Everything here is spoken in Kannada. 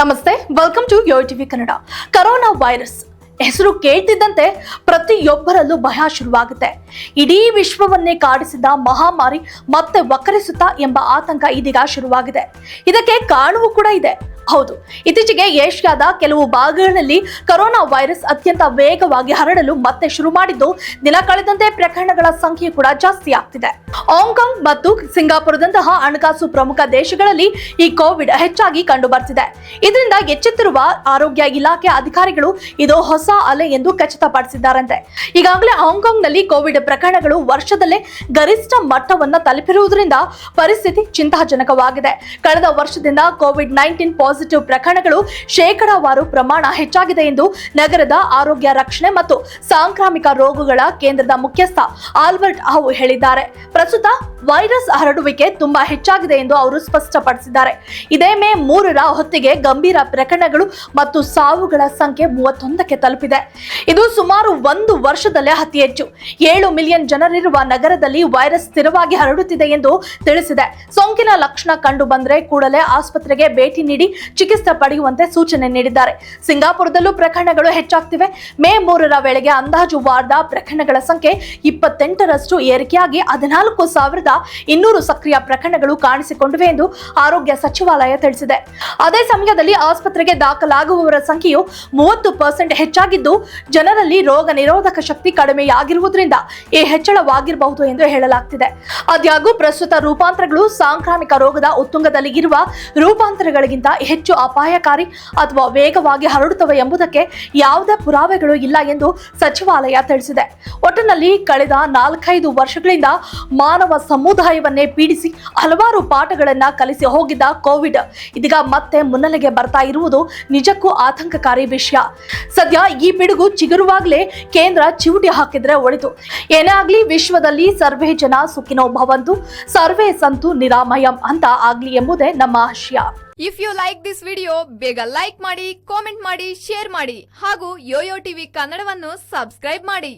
ನಮಸ್ತೆ welcome to Yo TV Kannada corona virus ಹೆಸರು ಕೇಳ್ತಿದ್ದಂತೆ ಪ್ರತಿಯೊಬ್ಬರಲ್ಲೂ ಭಯ ಶುರುವಾಗುತ್ತೆ. ಇಡೀ ವಿಶ್ವವನ್ನೇ ಕಾಡಿಸಿದ ಮಹಾಮಾರಿ ಮತ್ತೆ ವಕರಿಸುತ್ತಾ ಎಂಬ ಆತಂಕ ಇದೀಗ ಶುರುವಾಗಿದೆ. ಇದಕ್ಕೆ ಕಾರಣವೂ ಕೂಡ ಇದೆ. ಹೌದು. ಇತ್ತೀಚೆಗೆ ಏಷ್ಯಾದ ಕೆಲವು ಭಾಗಗಳಲ್ಲಿ ಕೊರೋನಾ ವೈರಸ್ ಅತ್ಯಂತ ವೇಗವಾಗಿ ಹರಡಲು ಮತ್ತೆ ಶುರು ಮಾಡಿದ್ದು, ದಿನ ಕಳೆದಂತೆ ಪ್ರಕರಣಗಳ ಸಂಖ್ಯೆ ಕೂಡ ಜಾಸ್ತಿ ಆಗ್ತಿದೆ. ಹಾಂಗ್ಕಾಂಗ್ ಮತ್ತು ಸಿಂಗಾಪುರದಂತಹ ಹಣಕಾಸು ಪ್ರಮುಖ ದೇಶಗಳಲ್ಲಿ ಈ ಕೋವಿಡ್ ಹೆಚ್ಚಾಗಿ ಕಂಡು ಬರ್ತಿದೆ ಇದರಿಂದ ಎಚ್ಚೆತ್ತಿರುವ ಆರೋಗ್ಯ ಇಲಾಖೆ ಅಧಿಕಾರಿಗಳು ಇದು ಹೊಸ ಅಲೆ ಎಂದು ಖಚಿತಪಡಿಸಿದ್ದಾರಂತೆ. ಈಗಾಗಲೇ ಹಾಂಗ್ಕಾಂಗ್ನಲ್ಲಿ ಕೋವಿಡ್ ಪ್ರಕರಣಗಳು ವರ್ಷದಲ್ಲೇ ಗರಿಷ್ಠ ಮಟ್ಟವನ್ನು ತಲುಪಿರುವುದರಿಂದ ಪರಿಸ್ಥಿತಿ ಚಿಂತಾಜನಕವಾಗಿದೆ. ಕಳೆದ ವರ್ಷದಿಂದ ಕೋವಿಡ್ ನೈನ್ಟೀನ್ ಪಾಸಿಟಿವ್ ಪ್ರಕರಣಗಳು ಶೇಕಡಾವಾರು ಪ್ರಮಾಣ ಹೆಚ್ಚಾಗಿದೆ ಎಂದು ನಗರದ ಆರೋಗ್ಯ ರಕ್ಷಣೆ ಮತ್ತು ಸಾಂಕ್ರಾಮಿಕ ರೋಗಗಳ ಕೇಂದ್ರದ ಮುಖ್ಯಸ್ಥ ಆಲ್ಬರ್ಟ್ ಅವು ಹೇಳಿದ್ದಾರೆ. ಪ್ರಸ್ತುತ ವೈರಸ್ ಹರಡುವಿಕೆ ತುಂಬಾ ಹೆಚ್ಚಾಗಿದೆ ಎಂದು ಅವರು ಸ್ಪಷ್ಟಪಡಿಸಿದ್ದಾರೆ. ಇದೇ ಮೇ ಮೂರರ ಹೊತ್ತಿಗೆ ಗಂಭೀರ ಪ್ರಕರಣಗಳು ಮತ್ತು ಸಾವುಗಳ ಸಂಖ್ಯೆ ಮೂವತ್ತೊಂದಕ್ಕೆ ತಲುಪಿದೆ. ಇದು ಸುಮಾರು ಒಂದು ವರ್ಷದಲ್ಲೇ ಅತಿ ಹೆಚ್ಚು. ಏಳು ಮಿಲಿಯನ್ ಜನರಿರುವ ನಗರದಲ್ಲಿ ವೈರಸ್ ಸ್ಥಿರವಾಗಿ ಹರಡುತ್ತಿದೆ ಎಂದು ತಿಳಿಸಿದೆ. ಸೋಂಕಿನ ಲಕ್ಷಣ ಕಂಡು ಬಂದರೆ ಕೂಡಲೇ ಆಸ್ಪತ್ರೆಗೆ ಭೇಟಿ ನೀಡಿ ಚಿಕಿತ್ಸೆ ಪಡೆಯುವಂತೆ ಸೂಚನೆ ನೀಡಿದ್ದಾರೆ. ಸಿಂಗಾಪುರದಲ್ಲೂ ಪ್ರಕರಣಗಳು ಹೆಚ್ಚಾಗ್ತಿವೆ. ಮೇ ಮೂರರ ವೇಳೆಗೆ ಅಂದಾಜು ವಾರದ ಪ್ರಕರಣಗಳ ಸಂಖ್ಯೆ ಇಪ್ಪತ್ತೆಂಟರಷ್ಟು ಏರಿಕೆಯಾಗಿ ಹದಿನಾಲ್ಕು ಸಾವಿರದ ಇನ್ನೂರು ಸಕ್ರಿಯ ಪ್ರಕರಣಗಳು ಕಾಣಿಸಿಕೊಂಡಿವೆ ಎಂದು ಆರೋಗ್ಯ ಸಚಿವಾಲಯ ತಿಳಿಸಿದೆ. ಅದೇ ಸಮಯದಲ್ಲಿ ಆಸ್ಪತ್ರೆಗೆ ದಾಖಲಾಗುವವರ ಸಂಖ್ಯೆಯು ಮೂವತ್ತು ಪರ್ಸೆಂಟ್ ಹೆಚ್ಚಾಗಿದ್ದು, ಜನರಲ್ಲಿ ರೋಗ ನಿರೋಧಕ ಶಕ್ತಿ ಕಡಿಮೆಯಾಗಿರುವುದರಿಂದ ಈ ಹೆಚ್ಚಳವಾಗಿರಬಹುದು ಎಂದು ಹೇಳಲಾಗ್ತಿದೆ. ಆದಾಗ್ಯೂ ಪ್ರಸ್ತುತ ರೂಪಾಂತರಗಳು ಸಾಂಕ್ರಾಮಿಕ ರೋಗದ ಉತ್ತುಂಗದಲ್ಲಿ ಇರುವ ರೂಪಾಂತರಗಳಿಗಿಂತ ಹೆಚ್ಚು ಅಪಾಯಕಾರಿ ಅಥವಾ ವೇಗವಾಗಿ ಹರಡುತ್ತವೆ ಎಂಬುದಕ್ಕೆ ಯಾವುದೇ ಪುರಾವೆಗಳು ಇಲ್ಲ ಎಂದು ಸಚಿವಾಲಯ ತಿಳಿಸಿದೆ. ಒಟ್ಟಿನಲ್ಲಿ ಕಳೆದ ನಾಲ್ಕೈದು ವರ್ಷಗಳಿಂದ ಮಾನವ ಸಮುದಾಯವನ್ನೇ ಪೀಡಿಸಿ ಹಲವಾರು ಪಾಠಗಳನ್ನ ಕಲಿಸಿ ಹೋಗಿದ್ದ ಕೋವಿಡ್. ಇದೀಗ ಮತ್ತೆ ಮುನ್ನೆಲೆಗೆ ಬರ್ತಾ ಇರುವುದು ನಿಜಕ್ಕೂ ಆತಂಕಕಾರಿ ವಿಷಯ. ಸದ್ಯ ಈ ಪಿಡುಗು ಚಿಗುರುವಾಗಲೇ ಕೇಂದ್ರ ಚಿವುಟಿ ಹಾಕಿದ್ರೆ ಒಳಿತು. ಏನೇ ಆಗ್ಲಿ ವಿಶ್ವದಲ್ಲಿ ಸರ್ವೇ ಜನ ಸುಖಿನೋ ಭವಂತು, ಸರ್ವೇ ಸಂತು ನಿರಾಮಯಂ ಅಂತ ಆಗ್ಲಿ ಎಂಬುದೇ ನಮ್ಮ ಆಶಯ. If you like this video ಬೇಗ ಲೈಕ್ ಮಾಡಿ ಕಾಮೆಂಟ್ ಮಾಡಿ ಶೇರ್ ಮಾಡಿ ಹಾಗೂ ಯೋಯೋ ಟಿವಿ ಕನ್ನಡವನ್ನು ಸಬ್ಸ್ಕ್ರೈಬ್ ಮಾಡಿ.